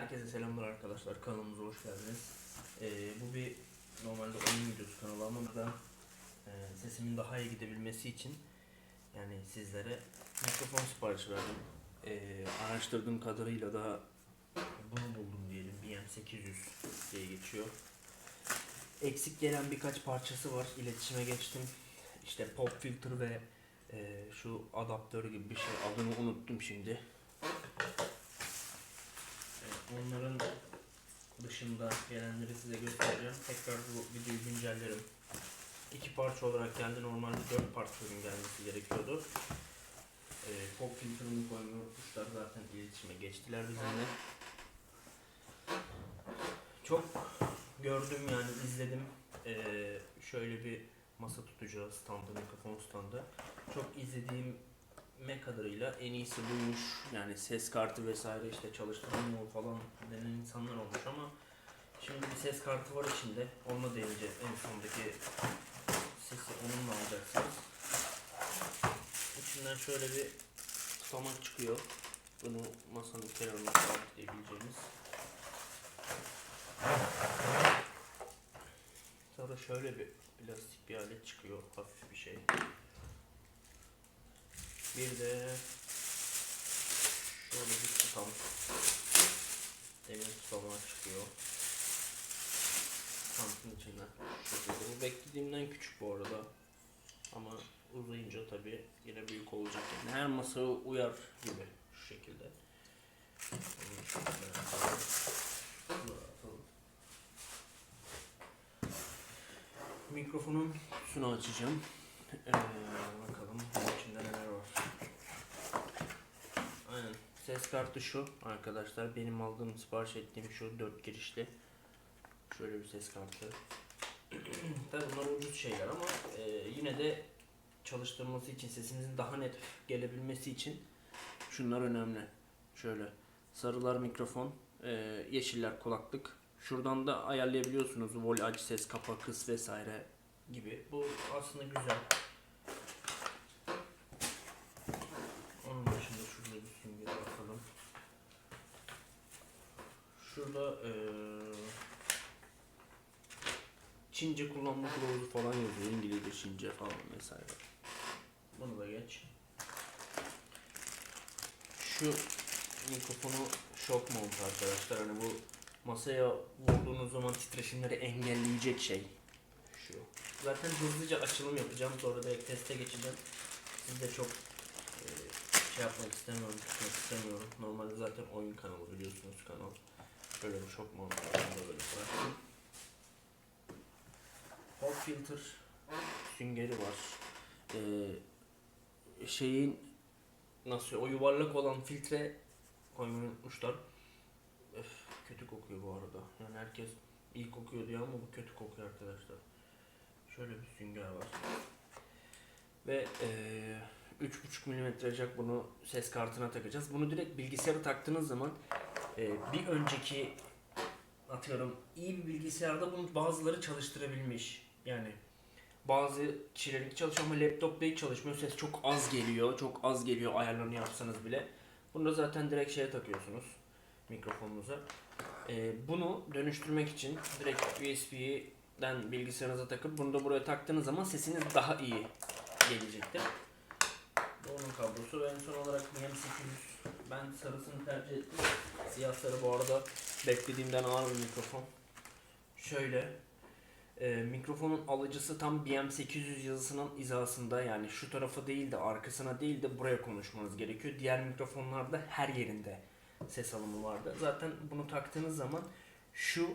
Herkese selamlar arkadaşlar. Kanalımıza hoş geldiniz. Ee, bu bir normalde oyun videosu kanalı ama burada e, sesimin daha iyi gidebilmesi için yani sizlere mikrofon siparişi verdim. Ee, araştırdığım kadarıyla da bunu buldum diyelim. BM800 diye geçiyor. Eksik gelen birkaç parçası var. İletişime geçtim. İşte pop filter ve e, şu adaptör gibi bir şey. Adını unuttum şimdi. Onların dışında gelenleri size göstereceğim. Tekrar bu videoyu güncellerim. İki parça olarak geldi. Normalde dört parça gelmesi gerekiyordu. Ee, pop filterını koymayı unutmuşlar. Zaten iletişime geçtiler bizimle. Çok gördüm yani izledim. Ee, şöyle bir masa tutacağız standı, mikrofon standı. Çok izlediğim me kadarıyla en iyisi buymuş. Yani ses kartı vesaire işte çalıştıramıyor falan denen insanlar olmuş ama şimdi bir ses kartı var içinde. Onunla deneyeceğiz. En sondaki sesi onunla alacaksınız. İçinden şöyle bir tutamak çıkıyor. Bunu masanın kenarına sabitleyebileceğiniz. Sonra şöyle bir plastik bir alet çıkıyor. Hafif bir şey. Bir de şöyle bir tutam. Demir tutamağı çıkıyor. Tankın içinden. şekilde. Bu beklediğimden küçük bu arada. Ama uzayınca tabi yine büyük olacak. Yani her masaya uyar gibi şu şekilde. Şöyle. Mikrofonun kutusunu açacağım. Ee, Ses kartı şu arkadaşlar. Benim aldığım sipariş ettiğim şu dört girişli. Şöyle bir ses kartı. Tabi bunlar ucuz şeyler ama e, yine de çalıştırması için sesinizin daha net gelebilmesi için şunlar önemli. Şöyle sarılar mikrofon, e, yeşiller kulaklık. Şuradan da ayarlayabiliyorsunuz volaj, ses, kapa, kıs vesaire gibi. Bu aslında güzel. Onun dışında şurada bir süngeri bakalım. Şurada eee Çince kullanma kılavuzu falan yazıyor. İngilizce, Çince falan vesaire. Bunu da geç. Şu mikrofonu shock mount arkadaşlar. Hani bu masaya vurduğunuz zaman titreşimleri engelleyecek şey. Şu. Zaten hızlıca açılım yapacağım. Sonra da teste geçeceğim. Siz de çok e, şey yapmak istemiyorum, tutmak istemiyorum. Normalde zaten oyun kanalı biliyorsunuz kanal. Böyle bir. Bunu da böyle bıraktım. Pop filter süngeri var. Ee, şeyin nasıl o yuvarlak olan filtre koymayı unutmuşlar. Öf, kötü kokuyor bu arada. Yani herkes iyi kokuyor diyor ama bu kötü kokuyor arkadaşlar. Şöyle bir sünger var. Ve eee 3.5 mm jack bunu ses kartına takacağız. Bunu direkt bilgisayara taktığınız zaman eee, bir önceki atıyorum iyi bir bilgisayarda bunu bazıları çalıştırabilmiş. Yani bazı kişilerinki çalışıyor ama laptopta hiç çalışmıyor. Ses çok az geliyor. Çok az geliyor ayarlarını yapsanız bile. Bunu da zaten direkt şeye takıyorsunuz mikrofonunuza. Ee, bunu dönüştürmek için direkt USB'den bilgisayarınıza takıp bunu da buraya taktığınız zaman sesiniz daha iyi gelecektir. Bu onun kablosu en son olarak BM800 ben sarısını tercih ettim. Siyah sarı bu arada beklediğimden ağır bir mikrofon. Şöyle e, mikrofonun alıcısı tam BM800 yazısının hizasında yani şu tarafı değil de arkasına değil de buraya konuşmanız gerekiyor. Diğer mikrofonlarda her yerinde ses alımı vardı. Zaten bunu taktığınız zaman şu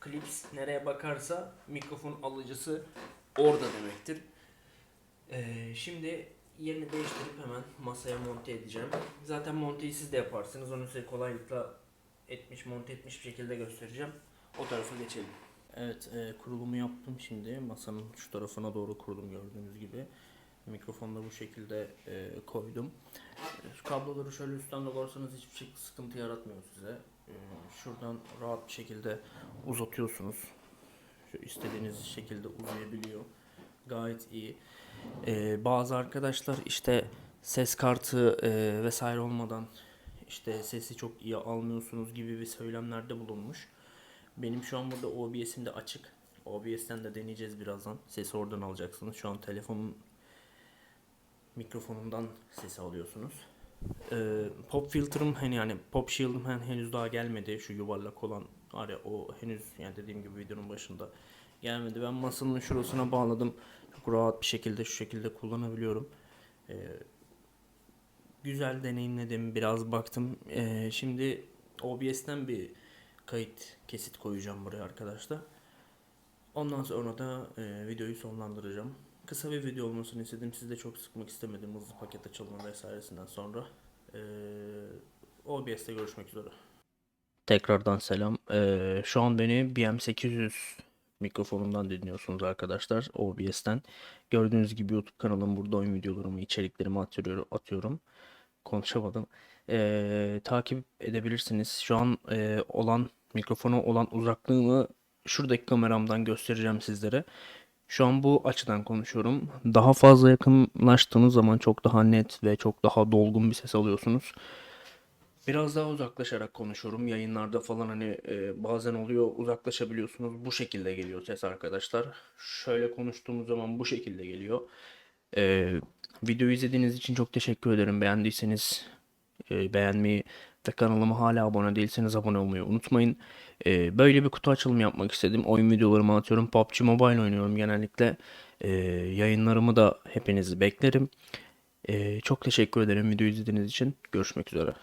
klips nereye bakarsa mikrofon alıcısı orada demektir. E, şimdi yerini değiştirip hemen masaya monte edeceğim. Zaten monteyi siz de yaparsınız. Onu size kolaylıkla etmiş, monte etmiş bir şekilde göstereceğim. O tarafa geçelim. Evet, e, kurulumu yaptım şimdi. Masanın şu tarafına doğru kurdum gördüğünüz gibi. Mikrofonu da bu şekilde e, koydum. E, kabloları şöyle üstten dolarsanız hiçbir şey sıkıntı yaratmıyor size. E, şuradan rahat bir şekilde uzatıyorsunuz. Şu istediğiniz şekilde uzayabiliyor. Gayet iyi. E, bazı arkadaşlar işte ses kartı e, vesaire olmadan işte sesi çok iyi almıyorsunuz gibi bir söylemlerde bulunmuş. Benim şu an burada OBS'im de açık. OBS'ten de deneyeceğiz birazdan. Sesi oradan alacaksınız. Şu an telefonun mikrofonundan sesi alıyorsunuz. Ee, pop filter'ım hani yani pop shield'ım hen- henüz daha gelmedi. Şu yuvarlak olan var ya o henüz yani dediğim gibi videonun başında gelmedi. Ben masanın şurasına bağladım. Çok rahat bir şekilde şu şekilde kullanabiliyorum. Ee, güzel deneyimledim. Biraz baktım. Ee, şimdi OBS'ten bir kayıt kesit koyacağım buraya arkadaşlar. Ondan sonra da e, videoyu sonlandıracağım. Kısa bir video olmasını istedim. Sizi de çok sıkmak istemedim. Hızlı paket açılma vesairesinden sonra. E, OBS'te görüşmek üzere. Tekrardan selam. E, şu an beni BM800 mikrofonundan dinliyorsunuz arkadaşlar. OBS'ten. Gördüğünüz gibi YouTube kanalım burada oyun videolarımı, içeriklerimi atıyorum. atıyorum. Konuşamadım. E, takip edebilirsiniz. Şu an e, olan mikrofona olan uzaklığımı şuradaki kameramdan göstereceğim sizlere. Şu an bu açıdan konuşuyorum. Daha fazla yakınlaştığınız zaman çok daha net ve çok daha dolgun bir ses alıyorsunuz. Biraz daha uzaklaşarak konuşuyorum. Yayınlarda falan hani e, bazen oluyor uzaklaşabiliyorsunuz. Bu şekilde geliyor ses arkadaşlar. Şöyle konuştuğumuz zaman bu şekilde geliyor. E, videoyu izlediğiniz için çok teşekkür ederim. Beğendiyseniz e, beğenmeyi ve kanalıma hala abone değilseniz abone olmayı unutmayın. E, böyle bir kutu açılımı yapmak istedim. Oyun videolarımı atıyorum. PUBG Mobile oynuyorum genellikle. E, yayınlarımı da hepinizi beklerim. E, çok teşekkür ederim video izlediğiniz için. Görüşmek üzere.